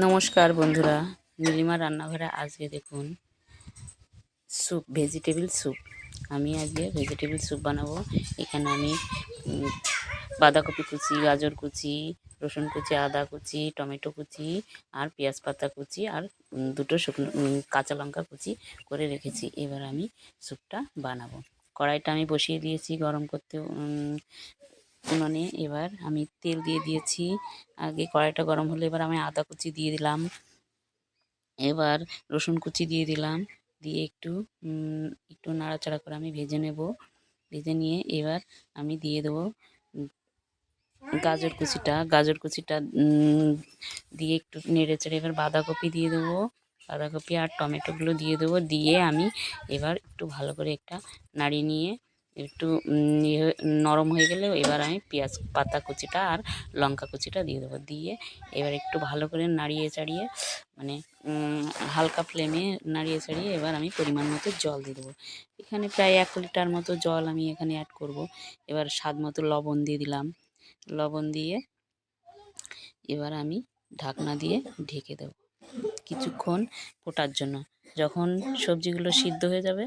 নমস্কার বন্ধুরা নীলিমা রান্নাঘরে আজকে দেখুন স্যুপ ভেজিটেবিল স্যুপ। আমি আজকে ভেজিটেবিল স্যুপ বানাবো। এখানে আমি বাঁধাকপি কুচি, গাজর কুচি, রসুন কুচি, আদা কুচি, টমেটো কুচি আর পেঁয়াজ পাতা কুচি আর দুটো শুকনো কাঁচা লঙ্কা কুচি করে রেখেছি। এবার আমি স্যুপটা বানাবো। কড়াইটা আমি বসিয়ে দিয়েছি গরম করতে উনুনে এবার আমি তেল দিয়ে দিয়েছি। আগে কড়াইটা গরম হলে এবার আমি আদা কুচি দিয়ে দিলাম। এবার রসুন কুচি দিয়ে দিলাম। দিয়ে একটু একটু নাড়াচাড়া করে আমি ভেজে নেব। ভেজে নিয়ে এবার আমি দিয়ে দেবো গাজর কুচিটা। গাজর কুচিটা দিয়ে একটু নেড়ে চেড়ে এবার বাঁধাকপি দিয়ে দেবো। বাঁধাকপি আর টমেটোগুলো দিয়ে দেবো। দিয়ে আমি এবার একটু ভালো করে একটা নাড়িয়ে নিয়ে একটু ইয়ে নরম হয়ে গেলে এবার আমি পেঁয়াজ পাতা কুচিটা আর লঙ্কা কুচিটা দিয়ে দেবো। দিয়ে এবার একটু ভালো করে নাড়িয়ে চাড়িয়ে মানে হালকা ফ্লেমে নাড়িয়ে চাড়িয়ে এবার আমি পরিমাণ মতো জল দিয়ে দেবো। এখানে প্রায় এক লিটার মতো জল আমি এখানে অ্যাড করব। এবার স্বাদ মতো লবণ দিয়ে দিলাম। লবণ দিয়ে এবার আমি ঢাকনা দিয়ে ঢেকে দেবো কিছুক্ষণ ফোটার জন্য। যখন সবজিগুলো সিদ্ধ হয়ে যাবে,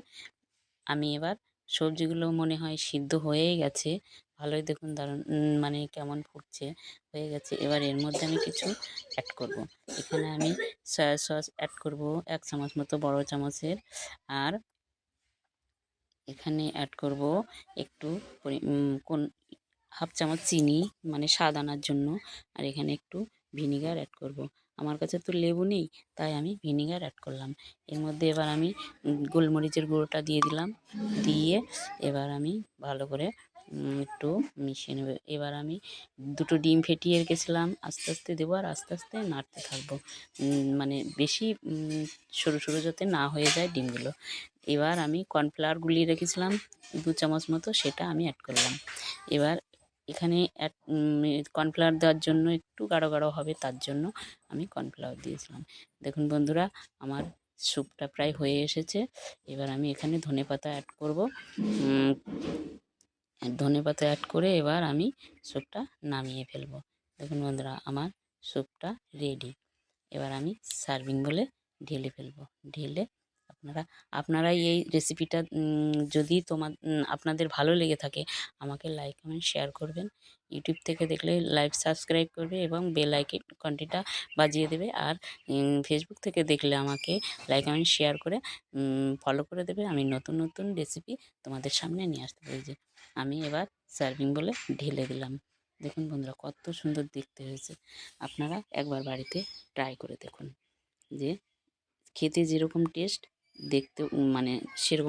আমি এবার সবজিগুলো মনে হয় সিদ্ধ হয়েই গেছে। ভালোই দেখুন দারুণ মানে কেমন ফুটছে, হয়ে গেছে। এবার এর মধ্যে আমি কিছু অ্যাড করব। এখানে আমি সয়া সস অ্যাড করব, এক চামচ মতো বড় চামচের। আর এখানে অ্যাড করব একটু কোন, হাফ চামচ চিনি মানে স্বাদ আনার জন্য। আর এখানে একটু ভিনিগার অ্যাড করব। আমার কাছে তো লেবু নেই, তাই আমি ভিনিগার অ্যাড করলাম। এর মধ্যে এবার আমি গোলমরিচের গুঁড়োটা দিয়ে দিলাম। দিয়ে এবার আমি ভালো করে একটু মিশিয়ে নেব। এবার আমি দুটো ডিম ফেটিয়ে রেখেছিলাম, আস্তে আস্তে দেবো আর আস্তে আস্তে নাড়তে থাকব। মানে বেশি সরু সরু যাতে না হয়ে যায় ডিমগুলো। এবার আমি কর্নফ্লাওয়ার গুলিয়ে রেখেছিলাম, দু চামচ মতো, সেটা আমি অ্যাড করলাম। এবার এখানে অ্যাড কর্নফ্লাওয়ার দেওয়ার জন্য একটু গাঢ় গাঢ় হবে, তার জন্য আমি কর্নফ্লাওয়ার দিয়েছিলাম। দেখুন বন্ধুরা, আমার স্যুপটা প্রায় হয়ে এসেছে। এবার আমি এখানে ধনেপাতা অ্যাড করব। ধনেপাতা অ্যাড করে এবার আমি স্যুপটা নামিয়ে ফেলব। দেখুন বন্ধুরা, আমার স্যুপটা রেডি এবার আমি সার্ভিং বলে ঢেলে ফেলব। ঢেলে আপনারা আপনারা এই রেসিপিটা যদি তোমার আপনাদের ভালো লেগে থাকে, আমাকে লাইক কমেন্ট শেয়ার করবেন। ইউটিউব থেকে দেখলে লাইক সাবস্ক্রাইব করবে এবং বেল আইকন ঘন্টিটা বাজিয়ে দেবে। আর ফেসবুক থেকে দেখলে আমাকে লাইক কমেন্ট শেয়ার করে ফলো করে দেবে। আমি নতুন নতুন রেসিপি তোমাদের সামনে নিয়ে আসতে পারি। যে, আমি এবার সার্ভিং বলে ঢেলে দিলাম। দেখুন বন্ধুরা, কত সুন্দর দেখতে হয়েছে। আপনারা একবার বাড়িতে ট্রাই করে দেখুন। যে, খেতে যেরকম টেস্ট দেখতে মানে সেরকম